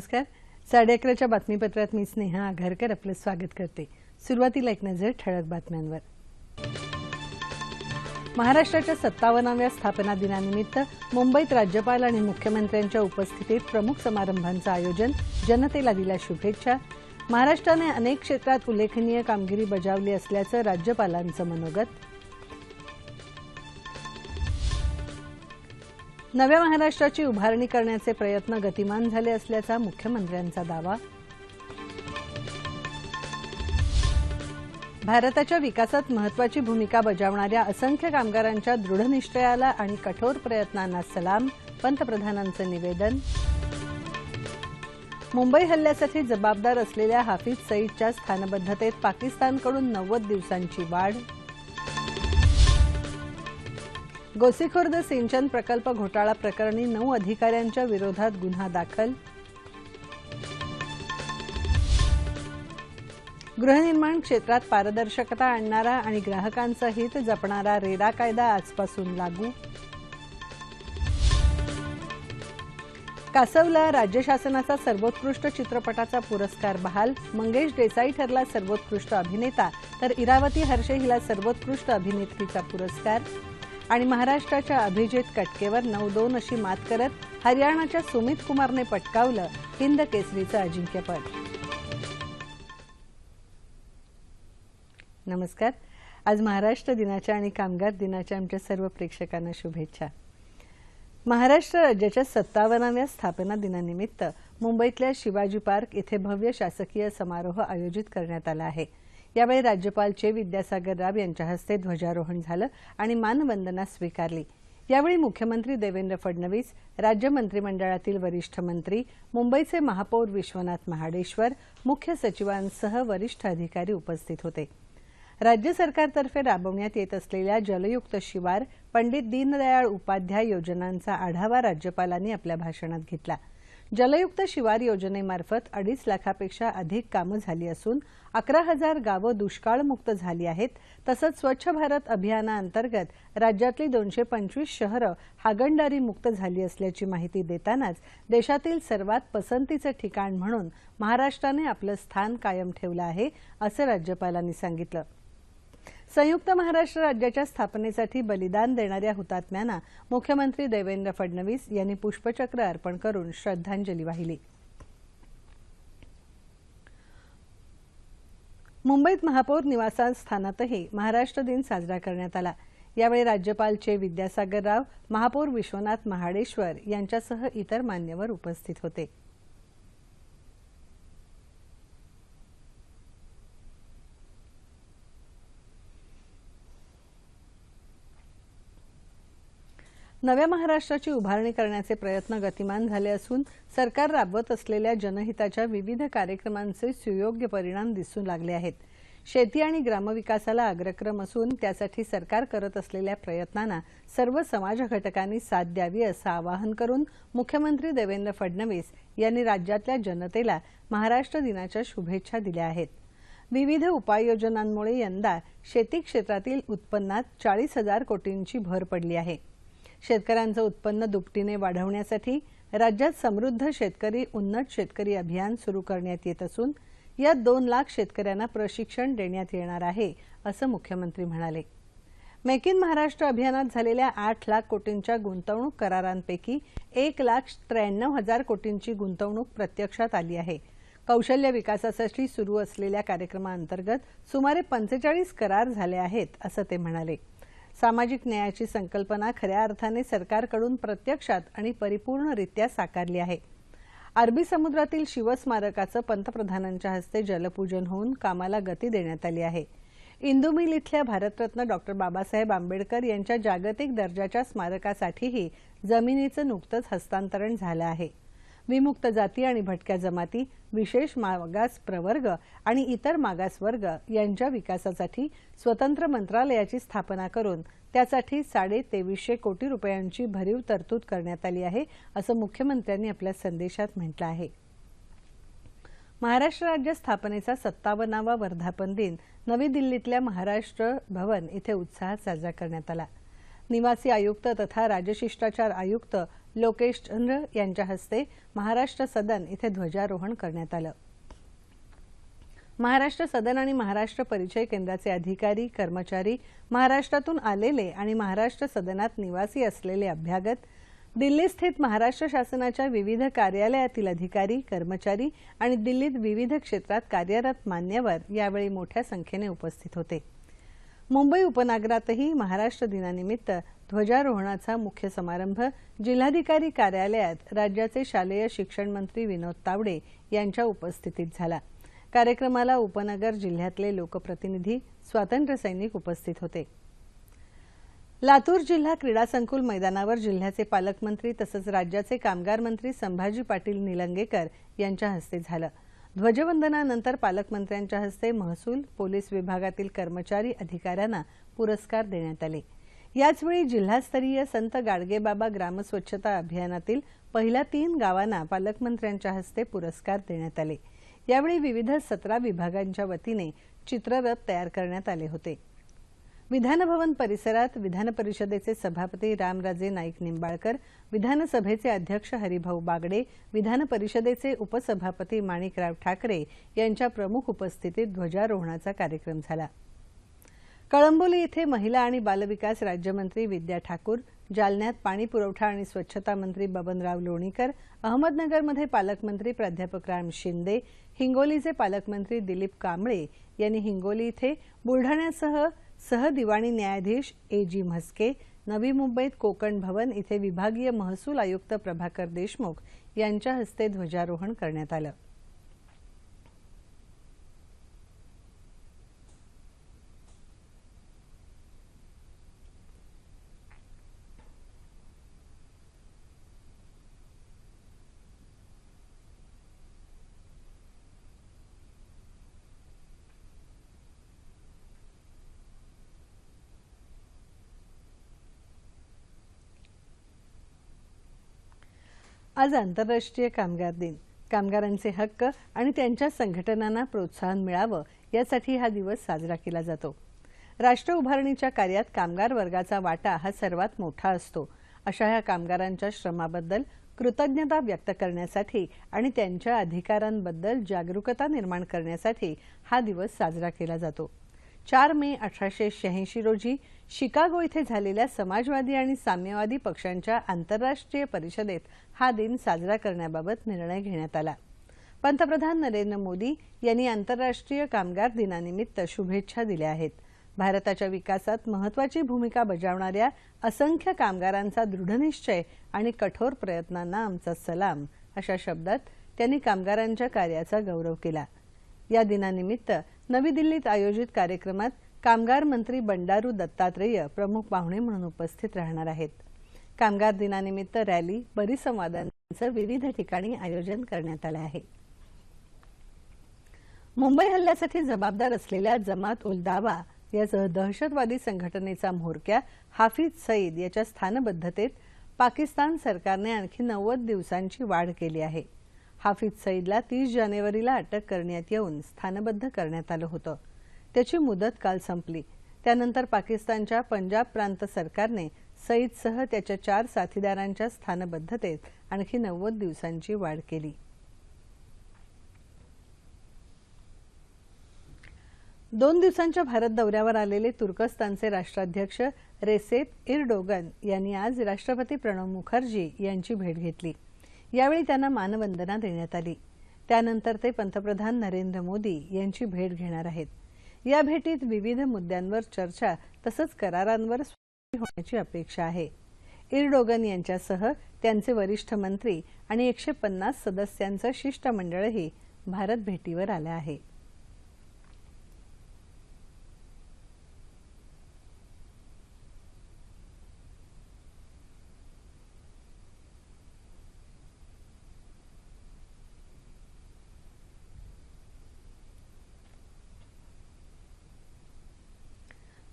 नमस्कार. साडे अकराच्या बातमीपत्रात मी स्नेहा आघारकर आपलं स्वागत करते. सुरुवातीला एक नजर ठळक बातम्यांवर. महाराष्ट्राच्या सत्तावन्नाव्या स्थापना दिनानिमित्त मुंबईत राज्यपाल आणि मुख्यमंत्र्यांच्या उपस्थितीत प्रमुख समारंभांचं आयोजन जनतेला दिल्या शुभेच्छा. महाराष्ट्राने अनेक क्षेत्रात उल्लेखनीय कामगिरी बजावली असल्याचं राज्यपालांचं मनोगत. नव्या महाराष्ट्राची उभारणी करण्याचे प्रयत्न गतिमान झाले असल्याचा मुख्यमंत्र्यांचा दावा. भारताच्या विकासात महत्वाची भूमिका बजावणाऱ्या असंख्य कामगारांच्या दृढनिश्चयाला आणि कठोर प्रयत्नांना सलाम पंतप्रधानांचं निवेदन. मुंबई हल्ल्यासाठी जबाबदार असलेल्या हाफिज सईदच्या स्थानबद्धतेत पाकिस्तानकडून नव्वद दिवसांची वाढ. गोसीखुर्द सिंचन प्रकल्प घोटाळा प्रकरणी नऊ अधिकाऱ्यांच्या विरोधात गुन्हा दाखल. गृहनिर्माण क्षेत्रात पारदर्शकता आणणारा आणि ग्राहकांचं हित जपणारा रेरा कायदा आजपासून लागू. कासवला राज्य शासनाचा सर्वोत्कृष्ट चित्रपटाचा पुरस्कार बहाल. मंगेश देसाई ठरला सर्वोत्कृष्ट अभिनेता तर इरावती हर्षे हिला सर्वोत्कृष्ट अभिनेत्रीचा पुरस्कार. आणि महाराष्ट्राच्या अभिजित कटकेवर नऊ दोन अशी मात करत हरियाणाच्या सुमित कुमारने पटकावलं हिंद केसरीचं अजिंक्यपद. नमस्कार. आज महाराष्ट्र दिनाच्या आणि कामगार दिनाच्या आमच्या सर्व प्रेक्षकांना शुभेच्छा. महाराष्ट्र राज्याच्या सत्तावन्नाव्या स्थापना दिनानिमित्त मुंबईतल्या शिवाजी पार्क इथे भव्य शासकीय समारोह आयोजित करण्यात आला आहे. यावेळी राज्यपाल चे विद्यासागर राव यांच्या हस्ते ध्वजारोहण झालं आणि मानवंदना स्वीकारली. यावेळी मुख्यमंत्री देवेंद्र फडणवीस राज्य मंत्रिमंडळातील वरिष्ठ मंत्री मुंबईचे महापौर विश्वनाथ महाडेश्वर मुख्य सचिवांसह वरिष्ठ अधिकारी उपस्थित होते. राज्य सरकारतर्फे राबवण्यात येत असलेल्या जलयुक्त शिवार पंडित दीनदयाळ उपाध्याय योजनांचा आढावा राज्यपालांनी आपल्या भाषणात घेतला. जलयुक्त शिवार योजनेमार्फत अडीच लाखापेक्षा अधिक कामं झाली असून अकरा हजार गावं दुष्काळमुक्त झाली आहेत. तसंच स्वच्छ भारत अभियानाअंतर्गत राज्यातली दोनशे पंचवीस शहरं हागणदारी मुक्त झाली असल्याची माहिती देतानाच देशातील सर्वात पसंतीचं ठिकाण म्हणून महाराष्ट्राने आपलं स्थान कायम ठेवलं आहे असं राज्यपालांनी सांगितलं. संयुक्त महाराष्ट्र राज्याच्या स्थापनेसाठी बलिदान देणाऱ्या हुतात्म्यांना मुख्यमंत्री देवेंद्र फडणवीस यांनी पुष्पचक्र अर्पण करून श्रद्धांजली वाहिली. मुंबईत महापौर निवासस्थानातही महाराष्ट्र दिन साजरा करण्यात आला. यावेळी राज्यपाल चे विद्यासागर राव महापौर विश्वनाथ महाडेश्वर यांच्यासह इतर मान्यवर उपस्थित होते. नव्या महाराष्ट्राची उभारणी करण्याचे प्रयत्न गतिमान झाले असून सरकार राबवत असलेल्या जनहिताच्या विविध कार्यक्रमांचे सुयोग्य परिणाम दिसून लागले आहेत. शेती आणि ग्रामविकासाला अग्रक्रम असून त्यासाठी सरकार करत असलेल्या प्रयत्नांना सर्व समाज घटकांनी साथ द्यावी असं आवाहन करून मुख्यमंत्री देवेंद्र फडणवीस यांनी राज्यातल्या जनतेला महाराष्ट्र दिनाच्या शुभेच्छा दिल्या आहेत. विविध उपाययोजनांमुळे यंदा शेती क्षेत्रातील उत्पन्नात चाळीस हजार कोटींची भर पडली आहे. शेतकऱ्यांचं उत्पन्न दुपटीने वाढवण्यासाठी राज्यात समृद्ध शेतकरी उन्नत शेतकरी अभियान सुरू करण्यात येत असून यात दोन लाख शेतकऱ्यांना प्रशिक्षण देण्यात येणार आहे असं मुख्यमंत्री म्हणाले. मेक इन महाराष्ट्र अभियानात झालेल्या आठ लाख कोटींच्या गुंतवणूक करारांपैकी एक लाख त्र्याण्णव हजार कोटींची गुंतवणूक प्रत्यक्षात आली आहे. कौशल्य विकासासाठी सुरू असलेल्या कार्यक्रमाअंतर्गत सुमारे पंचेचाळीस करार झाले आहेत असं ते म्हणाले. सामाजिक न्यायाची संकल्पना खऱ्या अर्थाने सरकारकडून प्रत्यक्षात आणि परिपूर्णरित्या साकारली आहे. अरबी समुद्रातील शिवस्मारकाचं पंतप्रधानांच्या हस्ते जलपूजन होऊन कामाला गती देण्यात आली आहे. इंदुमिल इथल्या भारतरत्न डॉक्टर बाबासाहेब आंबेडकर यांच्या जागतिक दर्जाच्या स्मारकासाठीही जमिनीचं नुकतंच हस्तांतरण झालं आहे. विमुक्त जाती आणि भटक्या जमाती विशेष मागास प्रवर्ग आणि इतर मागासवर्ग यांच्या विकासासाठी स्वतंत्र मंत्रालयाची स्थापना करून त्यासाठी साडे तेवीसशे कोटी रुपयांची भरीव तरतूद करण्यात आली आहे असं मुख्यमंत्र्यांनी आपल्या संदेशात म्हटलं आहे. महाराष्ट्र राज्य स्थापनेचा सत्तावन्नावा वर्धापन दिन नवी दिल्लीतल्या महाराष्ट्र भवन इथे उत्साहात साजरा करण्यात आला. निवासी आयुक्त तथा राजशिष्टाचार आयुक्त लोकेश चंद्र यांच्या हस्ते महाराष्ट्र सदन इथे ध्वजारोहण करण्यात आलं. महाराष्ट्र सदन आणि महाराष्ट्र परिचय केंद्राचे अधिकारी कर्मचारी महाराष्ट्रातून आलेले आणि महाराष्ट्र सदनात निवासी असलेले अभ्यागत दिल्ली स्थित महाराष्ट्र शासनाच्या विविध कार्यालयातील अधिकारी कर्मचारी आणि दिल्लीत विविध क्षेत्रात कार्यरत मान्यवर यावेळी मोठ्या संख्येने उपस्थित होते. मुंबई उपनगरातही महाराष्ट्र दिनानिमित्त ध्वजारोहणाचा मुख्य समारंभ जिल्हाधिकारी कार्यालयात राज्याचे शालेय शिक्षण मंत्री विनोद तावडे यांच्या उपस्थितीत झाला. कार्यक्रमाला उपनगर जिल्ह्यातले लोकप्रतिनिधी स्वातंत्र्य सैनिक उपस्थित होते. लातूर जिल्हा क्रीडा संकुल मैदानावर जिल्ह्याचे पालकमंत्री तसंच राज्याचे कामगार मंत्री संभाजी पाटील निलंगेकर यांच्या हस्ते झालं. ध्वजवंदनानंतर पालकमंत्र्यांच्या हस्ते महसूल पोलीस विभागातील कर्मचारी अधिकाऱ्यांना पुरस्कार देण्यात आले. याचवेळी जिल्हास्तरीय संत गाडगेबाबा ग्रामस्वच्छता अभियानातील पहिल्या तीन गावांना पालकमंत्र्यांच्या हस्ते पुरस्कार देण्यात आले. यावेळी विविध सतरा विभागांच्या वतीने चित्ररथ तयार करण्यात आले होते. विधानभवन परिसरात विधान परिषदेचे सभापती रामराजे नाईक निंबाळकर विधानसभेचे अध्यक्ष हरिभाऊ बागडे विधान परिषदेचे उपसभापती माणिकराव ठाकरे यांच्या प्रमुख उपस्थितीत ध्वजारोहणाचा कार्यक्रम झाला. कळंबोली इथे महिला आणि बालविकास राज्यमंत्री विद्या ठाकूर जालन्यात पाणी पुरवठा आणि स्वच्छता मंत्री बबनराव लोणीकर अहमदनगरमध्ये पालकमंत्री प्राध्यापक राम शिंदे हिंगोलीचे पालकमंत्री दिलीप कांबळे यांनी हिंगोली इथे बुलढाण्यासह सहदिवाणी न्यायाधीश ए जी म्हस्के नवी मुंबईत कोकण भवन इथे विभागीय महसूल आयुक्त प्रभाकर देशमुख यांच्या हस्ते ध्वजारोहण करण्यात आलं. आज आंतरराष्ट्रीय कामगार दिन. कामगारांचे हक्क आणि त्यांच्या संघटनांना प्रोत्साहन मिळावं यासाठी हा दिवस साजरा केला जातो. राष्ट्र उभारणीच्या कार्यात कामगार वर्गाचा वाटा हा सर्वात मोठा असतो. अशा ह्या कामगारांच्या श्रमाबद्दल कृतज्ञता व्यक्त करण्यासाठी आणि त्यांच्या अधिकारांबद्दल जागरूकता निर्माण करण्यासाठी हा दिवस साजरा केला जातो. चार मे अठराशे शहाऐंशी रोजी शिकागो इथे झालेल्या समाजवादी आणि साम्यवादी पक्षांच्या आंतरराष्ट्रीय परिषदेत हा दिन साजरा करण्याबाबत निर्णय घेण्यात आला. पंतप्रधान नरेंद्र मोदी यांनी आंतरराष्ट्रीय कामगार दिनानिमित्त शुभेच्छा दिल्या आहेत. भारताच्या विकासात महत्वाची भूमिका बजावणाऱ्या असंख्य कामगारांचा दृढनिश्चय आणि कठोर प्रयत्नांना आमचा सलाम अशा शब्दात त्यांनी कामगारांच्या कार्याचा गौरव केला. या दिनानिमित्त नवी दिल्लीत आयोजित कार्यक्रमात कामगार मंत्री बंडारू दत्तात्रेय प्रमुख पाहुणे म्हणून उपस्थित राहणार आहेत. कामगार दिनानिमित्त रॅली परिसंवादांचं विविध ठिकाणी आयोजन करण्यात आलं आहे. मुंबई हल्ल्यासाठी जबाबदार असलेल्या जमात उल दावा या दहशतवादी संघटनेचा म्होरक्या हाफिज सईद याच्या स्थानबद्धतेत पाकिस्तान सरकारने आणखी नव्वद दिवसांची वाढ केली आहे. हाफिज सईदला तीस जानेवारीला अटक करण्यात येऊन स्थानबद्ध करण्यात आलं होतं. त्याची मुदत काल संपली. त्यानंतर पाकिस्तानच्या पंजाब प्रांत सरकारने सईदसह त्याच्या चार साथीदारांच्या स्थानबद्धतेत आणखी नव्वद दिवसांची वाढ केली. दोन दिवसांच्या भारत दौऱ्यावर आलेले तुर्कस्तानचे राष्ट्राध्यक्ष रेसेप इरडोगन यांनी आज राष्ट्रपती प्रणव मुखर्जी यांची भेट घेतली. यावेळी त्यांना मानवंदना देण्यात आली. त्यानंतर ते पंतप्रधान नरेंद्र मोदी यांची भेट घेणार आहेत. या भेटीत विविध मुद्द्यांवर चर्चा तसंच करारांवर होण्याची अपेक्षा आहे. इरडोगन यांच्यासह त्यांचे वरिष्ठ मंत्री आणि एकशे पन्नास सदस्यांचं शिष्टमंडळही भारत भेटीवर आलं आहे.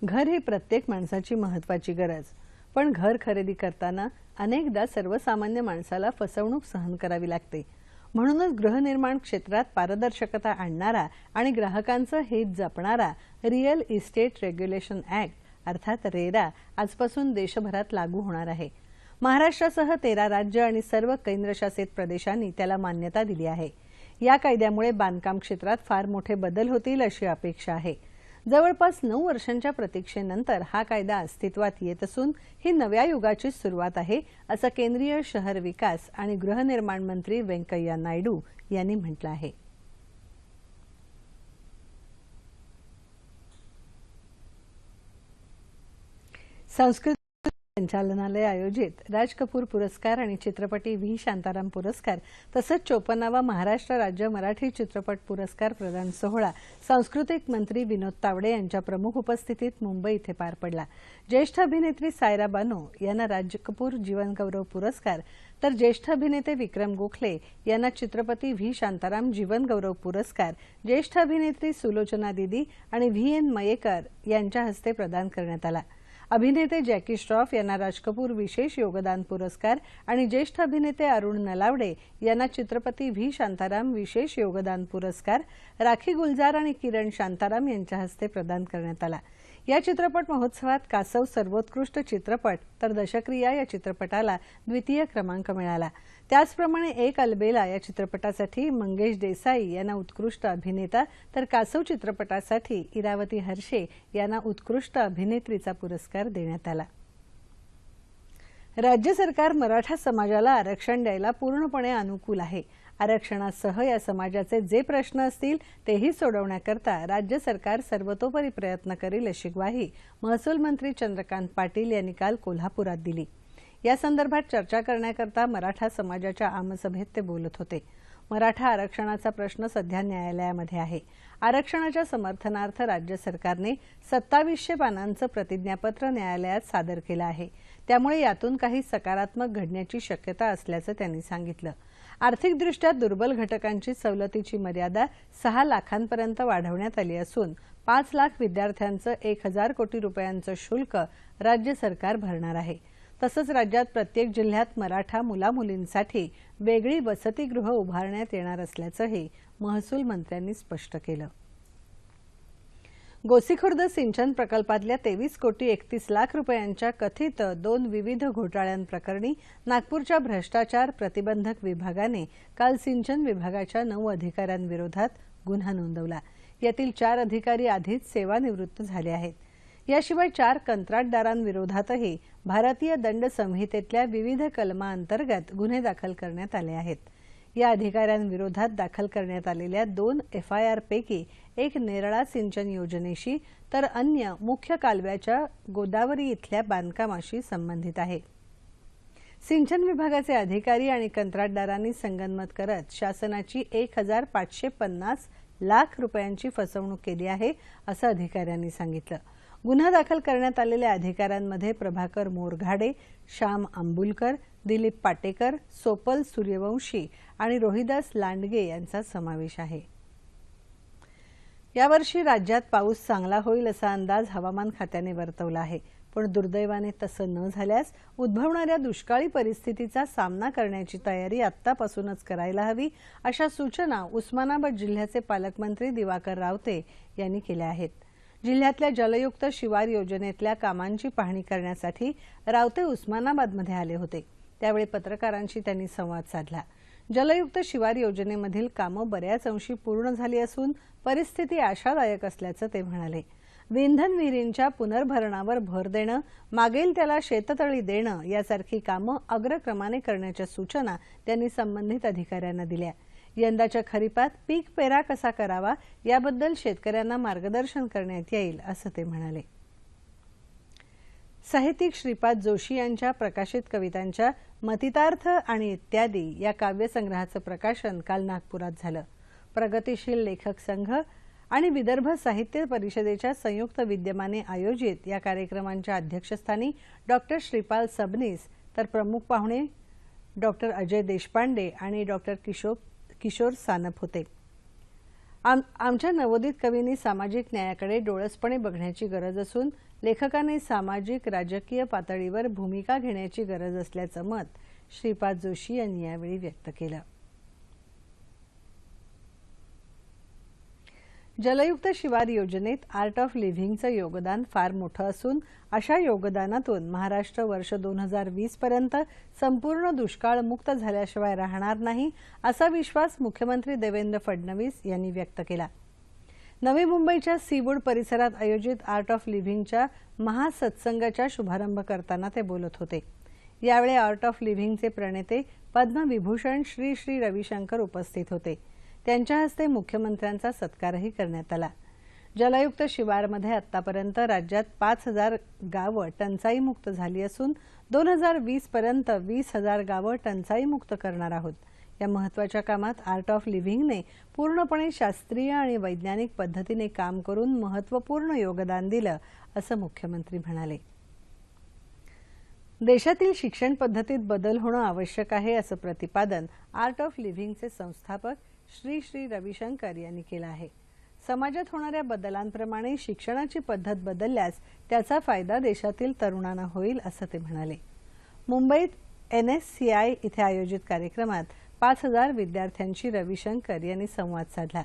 घर ही प्रत्येक माणसाची महत्वाची गरज. पण घर खरेदी करताना अनेकदा सर्वसामान्य माणसाला फसवणूक सहन करावी लागते. म्हणूनच गृहनिर्माण क्षेत्रात पारदर्शकता आणणारा आणि ग्राहकांचं हित जपणारा रिअल इस्टेट रेग्युलेशन ऍक्ट अर्थात रेरा आजपासून देशभरात लागू होणार आहे. महाराष्ट्रासह तेरा राज्य आणि सर्व केंद्रशासित प्रदेशांनी त्याला मान्यता दिली आहे. या कायद्यामुळे बांधकाम क्षेत्रात फार मोठे बदल होतील अशी अपेक्षा आहे. जवळपास नऊ वर्षांच्या प्रतीक्षेनंतर हा कायदा अस्तित्वात येत असून ही नव्या युगाची सुरुवात आहे असं केंद्रीय शहर विकास आणि गृहनिर्माण मंत्री व्यंकय्या नायडू यांनी म्हटलं आहे. संस्कृत संचालनालय आयोजित राज कपूर पुरस्कार आणि चित्रपटी व्ही. शांताराम पुरस्कार तसंच चोपन्नावा महाराष्ट्र राज्य मराठी चित्रपट पुरस्कार प्रदान सोहळा सांस्कृतिक मंत्री विनोद तावडे यांच्या प्रमुख उपस्थितीत मुंबई इथे पार पडला. ज्येष्ठ अभिनेत्री सायरा बानो यांना राज कपूर जीवनगौरव पुरस्कार तर ज्येष्ठ अभिनेते विक्रम गोखले यांना चित्रपती व्ही. शांताराम जीवनगौरव पुरस्कार ज्येष्ठ अभिनेत्री सुलोचना दिदी आणि व्ही. एन. मयेकर यांच्या हस्ते प्रदान करण्यात आला. अभिनेते जॅकी श्रॉफ यांना राज कपूर विशेष योगदान पुरस्कार आणि ज्येष्ठ अभिनेते अरुण नलावडे यांना चित्रपती व्ही. शांताराम विशेष योगदान पुरस्कार राखी गुलजार आणि किरण शांताराम यांच्या हस्ते प्रदान करण्यात आला. या चित्रपट महोत्सवात कासव सर्वोत्कृष्ट चित्रपट तर दशक्रिया या चित्रपटाला द्वितीय क्रमांक मिळाला. त्याचप्रमाणे एक अलबेला या चित्रपटासाठी मंगेश देसाई यांना उत्कृष्ट अभिनेता तर कासव चित्रपटासाठी इरावती हर्षे यांना उत्कृष्ट अभिनेत्रीचा पुरस्कार देण्यात आला. राज्य सरकार मराठा समाजाला आरक्षण द्यायला पूर्णपणे अनुकूल आहे. आरक्षणासह या समाजाचे जे प्रश्न असतील तेही सोडवण्याकरता राज्य सरकार सर्वतोपरी प्रयत्न करेल अशी ग्वाही महसूल मंत्री चंद्रकांत पाटील यांनी काल कोल्हापुरात दिली. या संदर्भात चर्चा करण्याकरता मराठा समाजाच्या आमसभेत ते बोलत होते. मराठा आरक्षणाचा प्रश्न सध्या न्यायालयामध्ये आहे. आरक्षणाच्या समर्थनार्थ राज्य सरकारने सत्तावीसशे पानांचं प्रतिज्ञापत्र न्यायालयात सादर केलं आहे. त्यामुळे यातून काही सकारात्मक घडण्याची शक्यता असल्याचं त्यांनी सांगितलं. आर्थिकदृष्ट्या दुर्बल घटकांची सवलतीची मर्यादा सहा लाखांपर्यंत वाढवण्यात आली असून पाच लाख विद्यार्थ्यांचं एक हजार कोटी रुपयांचं शुल्क राज्य सरकार भरणार आहे. तसंच राज्यात प्रत्येक जिल्ह्यात मराठा मुलामुलींसाठी वेगळी वसतिगृह उभारण्यात येणार असल्याचंही महसूल मंत्र्यांनी स्पष्ट केलं. गोसीखुर्द सिंचन प्रकल्पातल्या तेवीस कोटी एकतीस लाख रुपयांच्या कथित दोन विविध घोटाळ्यांप्रकरणी नागपूरच्या भ्रष्टाचार प्रतिबंधक विभागाने काल सिंचन विभागाच्या नऊ अधिकाऱ्यांविरोधात गुन्हा नोंदवला. यातील चार अधिकारी आधीच सेवानिवृत्त झाले आहेत. याशिवाय चार कंत्राटदारांविरोधातही भारतीय दंड संहितेतल्या विविध कलमांतर्गत गुन्हे दाखल करण्यात आले आहेत. या अधिकाऱ्यांविरोधात दाखल करण्यात आलेल्या दोन एफआयआरपैकी एक नेरळा सिंचन योजनेशी तर अन्य मुख्य कालव्याच्या गोदावरी इथल्या बांधकामाशी संबंधित आहे. सिंचन विभागाचे अधिकारी आणि कंत्राटदारांनी संगनमत करत शासनाची एक हजार पाचशे पन्नास लाख रुपयांची फसवणूक केली आहे असं अधिकाऱ्यांनी सांगितलं. गुन्हा दाखल करण्यात आलेल्या अधिकाऱ्यांमध्ये प्रभाकर मोरघाडे श्याम आंबुलकर दिलीप पाटेकर सोपल सूर्यवंशी आणि रोहिदास लांडगे यांचा समावेश आहे. यावर्षी राज्यात पाऊस चांगला होईल असा अंदाज हवामान खात्याने वर्तवला आहे. पण दुर्दैवाने तसं न झाल्यास उद्भवणाऱ्या दुष्काळी परिस्थितीचा सामना करण्याची तयारी आत्तापासूनच करायला हवी अशा सूचना उस्मानाबाद जिल्ह्याचे पालकमंत्री दिवाकर रावते यांनी केल्या आहेत. जिल्ह्यातल्या जलयुक्त शिवार योजनेतल्या कामांची पाहणी करण्यासाठी रावते उस्मानाबादमध्ये आले होते. त्यावेळी पत्रकारांशी त्यांनी संवाद साधला. जलयुक्त शिवार योजनेमधील कामं बऱ्याच अंशी पूर्ण झाली असून परिस्थिती आशादायक असल्याचं ते म्हणाले. विंधन विहिरींच्या पुनर्भरणावर भर देणं मागेल त्याला शेततळी देणं यासारखी कामं अग्रक्रमाने करण्याच्या सूचना त्यांनी संबंधित अधिकाऱ्यांना दिल्या. यंदाच्या खरीपात पीक पेरा कसा करावा याबद्दल शेतकऱ्यांना मार्गदर्शन करण्यात येईल असं ते म्हणाले. साहित्यिक श्रीपाद जोशी यांच्या प्रकाशित कवितांच्या मतितार्थ आणि इत्यादी या काव्यसंग्रहाचं प्रकाशन काल नागपुरात झालं. प्रगतीशील लेखक संघ आणि विदर्भ साहित्य परिषदेच्या संयुक्त विद्यमाने आयोजित या कार्यक्रमांच्या अध्यक्षस्थानी डॉक्टर श्रीपाल सबनीस तर प्रमुख पाहुणे डॉक्टर अजय देशपांडे आणि डॉक्टर किशोर किशोर सानप होते. आम आमच्या नवोदित कवींनी सामाजिक न्यायाकडे डोळसपणे बघण्याची गरज असून लेखकांनी सामाजिक राजकीय पातळीवर भूमिका घेण्याची गरज असल्याचं मत श्रीपाद जोशी यांनी यावेळी व्यक्त केलं. जलयुक्त शिवार योजनेत आर्ट ऑफ लिव्हिंगचं योगदान फार मोठं असून अशा योगदानातून महाराष्ट्र वर्ष दोन हजार वीस पर्यंत संपूर्ण दुष्काळमुक्त झाल्याशिवाय राहणार नाही असा विश्वास मुख्यमंत्री देवेंद्र फडणवीस यांनी व्यक्त केला. नवी मुंबईच्या सीवूड परिसरात आयोजित आर्ट ऑफ लिव्हिंगच्या महासत्संगाच्या शुभारंभ करताना ते बोलत होते. यावेळी आर्ट ऑफ लिव्हिंगचे प्रणेते पद्मविभूषण श्री श्री रविशंकर उपस्थित होते. त्यांच्या हस्ते मुख्यमंत्र्यांचा सत्कारही करण्यात आला. जलयुक्त शिवारमध्ये आतापर्यंत राज्यात पाच हजार गावं टंचाईमुक्त झाली असून दोन हजार वीस पर्यंत वीस हजार गावं टंचाईमुक्त करणार आहोत. या महत्त्वाच्या कामात आर्ट ऑफ लिव्हिंगने पूर्णपणे शास्त्रीय आणि वैज्ञानिक पद्धतीने काम करून महत्त्वपूर्ण योगदान दिलं असं मुख्यमंत्री म्हणाले. देशातील शिक्षण पद्धतीत बदल होणं आवश्यक आहे असं प्रतिपादन आर्ट ऑफ लिव्हिंगचे संस्थापक श्री श्री रविशंकर यांनी केला आहे. समाजात होणाऱ्या बदलांप्रमाणे शिक्षणाची पद्धत बदलल्यास त्याचा फायदा देशातील तरुणांना होईल असं ते म्हणाले. मुंबईत एन एस सी आय इथे आयोजित कार्यक्रमात पाच हजार विद्यार्थ्यांशी रविशंकर यांनी संवाद साधला.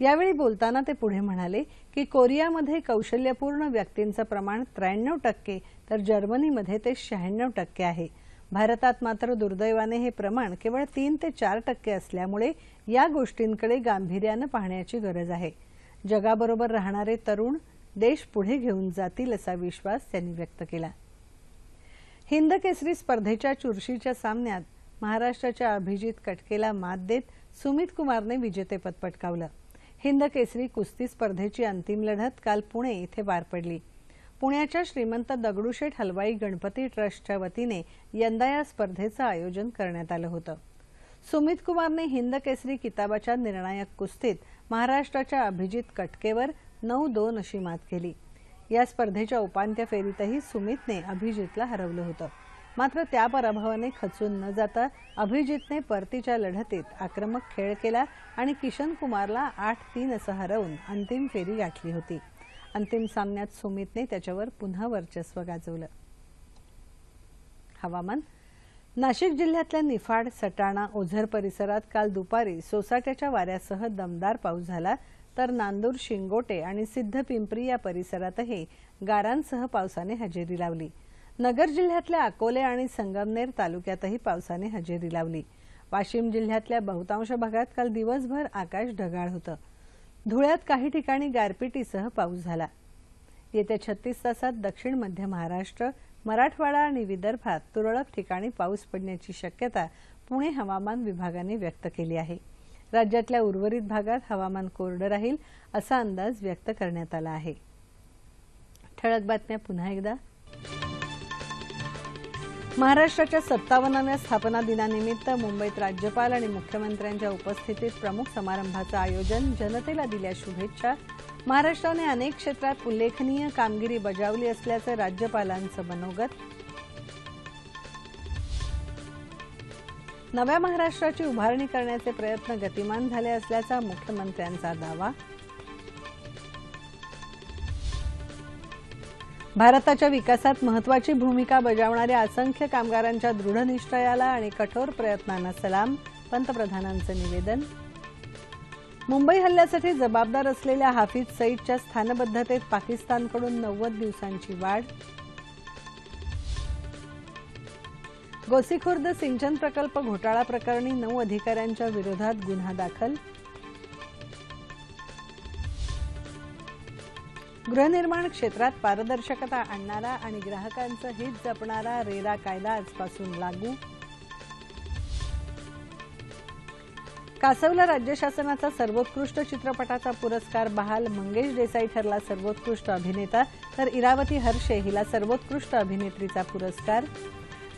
यावेळी बोलताना ते पुढे म्हणाले की कोरियामध्ये कौशल्यपूर्ण व्यक्तींचं प्रमाण त्र्याण्णव टक्के तर जर्मनीमध्ये ते शहाण्णव टक्के आहे. भारतात मात्र दुर्दैवाने हे प्रमाण केवळ तीन ते चार टक्के असल्यामुळे या गोष्टींकडे गांभीर्यानं पाहण्याची गरज आहे. जगाबरोबर राहणारे तरुण देश पुढे घेऊन जातील असा विश्वास त्यांनी व्यक्त केला. हिंद केसरी स्पर्धेच्या चुरशीच्या सामन्यात महाराष्ट्राच्या अभिजित कटकेला मात देत सुमित कुमारने विजेतेपद पटकावलं. हिंद केसरी कुस्ती स्पर्धेची अंतिम लढत काल पुणे इथे पार पडली. पुण्याच्या श्रीमंत दगडूशेठ हलवाई गणपती ट्रस्टच्या वतीने यंदा या स्पर्धेचं आयोजन करण्यात आलं होतं. सुमित कुमारने हिंद केसरी किताबाच्या निर्णायक कुस्तीत महाराष्ट्राच्या अभिजित कटकेवर नऊ दोन अशी मात केली. या स्पर्धेच्या उपांत्य फेरीतही सुमितने अभिजितला हरवलं होतं. मात्र त्या पराभवाने खचून न जाता अभिजितने परतीच्या लढतीत आक्रमक खेळ केला आणि किशन कुमारला आठ तीन असं हरवून अंतिम फेरी गाठली होती. अंतिम सामन्यात सुमितने त्याच्यावर पुन्हा वर्चस्व गाजवलं. हवामान. नाशिक जिल्ह्यातल्या निफाड सटाणा ओझर परिसरात काल दुपारी सोसाट्याच्या वाऱ्यासह दमदार पाऊस झाला तर नांदूर शिंगोटे आणि सिद्धपिंपरी या परिसरातही गारांसह पावसाने हजेरी लावली. नगर जिल्ह्यातल्या अकोले आणि संगमनेर तालुक्यातही पावसाने हजेरी लावली. वाशिम जिल्ह्यातल्या बहुतांश भागात काल दिवसभर आकाश ढगाळ होतं. धुळ्यात काही ठिकाणी गारपिटीसह पाऊस झाला. येत्या छत्तीस तासात दक्षिण मध्य महाराष्ट्र मराठवाडा आणि विदर्भात तुरळक ठिकाणी पाऊस पडण्याची शक्यता पुणे हवामान विभागाने व्यक्त केली आहे. राज्यातल्या उर्वरित भागात हवामान कोरडं राहील असा अंदाज व्यक्त करण्यात आला आहे. ठळक बातम्या पुन्हा एकदा. महाराष्ट्राच्या सत्तावन्नाव्या स्थापना दिनानिमित्त मुंबईत राज्यपाल आणि मुख्यमंत्र्यांच्या उपस्थितीत प्रमुख समारंभाचं आयोजन जनतेला दिल्या शुभेच्छा. महाराष्ट्राने अनेक क्षेत्रात उल्लेखनीय कामगिरी बजावली असल्याचं राज्यपालांचं मनोगत. नव्या महाराष्ट्राची उभारणी करण्याचे प्रयत्न गतिमान झाले असल्याचा मुख्यमंत्र्यांचा दावा. भारताच्या विकासात महत्वाची भूमिका बजावणाऱ्या असंख्य कामगारांच्या दृढनिश्चयाला आणि कठोर प्रयत्नांना सलाम. पंतप्रधानांचं निवेदन. मुंबई हल्ल्यासाठी जबाबदार असलेल्या हाफिज सईदच्या स्थानबद्धतेत पाकिस्तानकडून नव्वद दिवसांची वाढ. गोसीखुर्द सिंचन प्रकल्प घोटाळा प्रकरणी नऊ अधिकाऱ्यांच्या विरोधात गुन्हा दाखल. गृहनिर्माण क्षेत्रात पारदर्शकता आणणारा आणि ग्राहकांचं हित जपणारा रेरा कायदा आजपासून लागू. कासवला राज्य शासनाचा सर्वोत्कृष्ट चित्रपटाचा पुरस्कार बहाल. मंगेश देसाई ठरला सर्वोत्कृष्ट अभिनेता. तर इरावती हर्षे हिला सर्वोत्कृष्ट अभिनेत्रीचा पुरस्कार.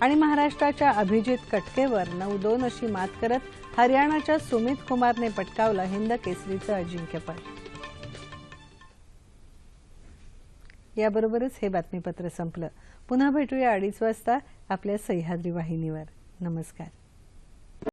आणि महाराष्ट्राच्या अभिजित कटकेवर नऊ दोन अशी मात करत हरियाणाच्या सुमित कुमारने पटकावलं हिंद केसरीचं अजिंक्यपद. याबरोबरच हे बातमीपत्र संपलं. पुन्हा भेटूया अडीच वाजता आपल्या सह्याद्री वाहिनीवर. नमस्कार.